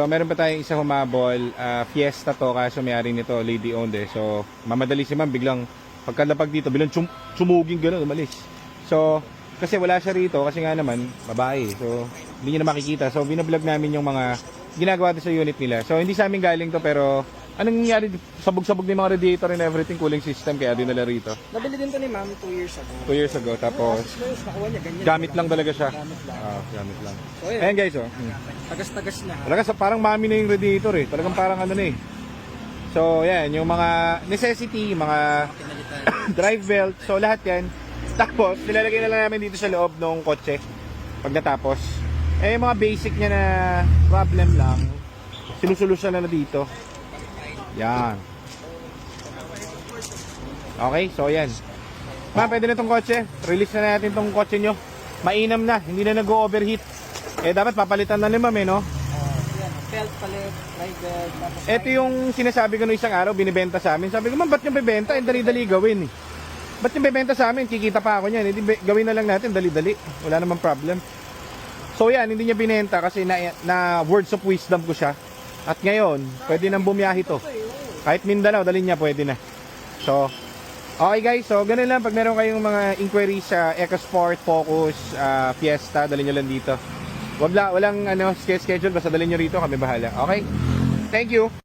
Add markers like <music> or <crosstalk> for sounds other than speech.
So, meron pa tayong isa humabol. ah, fiesta to, kaso may-ari nito, lady owned eh. So, mamadali si ma'am, biglang pagkalapag dito, bilang tsum tsumuging gano'n, umalis. So, kasi wala siya rito, kasi nga naman, babae. So, hindi niya na makikita. So, binablog namin yung mga ginagawa dito sa unit nila. So, hindi sa amin galing to, pero anong nangyari? Sabog-sabog yung mga radiator and everything, cooling system, kaya dinala rito. Nabili din to ni ma'am 2 years ago. Two years ago, tapos Close, nakuha niya ganyan. gamit lang talaga siya. Gamit lang. Ah, gamit lang. So. Ayan guys, oh. Hmm. Tagas-tagas na. Talaga sa parang mami na yung radiator eh. Talagang parang ano na eh. So, yan, yung mga necessity, mga <coughs> drive belt, so lahat yan. Tapos, nilalagay na lang namin dito sa loob ng kotse pag natapos. Eh, yung mga basic niya na problem lang, sinusolusyon na na dito. Yan. Okay, so yan. Ma, pwede na itong kotse. Release na natin itong kotse nyo. Mainam na, hindi na nag-overheat. Eh, dapat papalitan na ni ma'am eh, no? Uh, yan, belt palit, rider, tapos Ito yung sinasabi ko nung isang araw, binibenta sa amin. Sabi ko, ma'am, ba't yung bibenta? Eh, dali-dali gawin eh. Ba't yung bibenta sa amin? Kikita pa ako niyan. Hindi, be- gawin na lang natin, dali-dali. Wala namang problem. So yan, hindi niya binenta kasi na, na words of wisdom ko siya. At ngayon, pwede nang bumiyahe to. Kahit Mindanao, dali niya, pwede na. So, okay guys, so ganun lang. Pag meron kayong mga inquiries sa EcoSport, Focus, ah, Fiesta, dali nyo lang dito. Wala, walang ano, schedule, basta dali nyo rito, kami bahala. Okay? Thank you!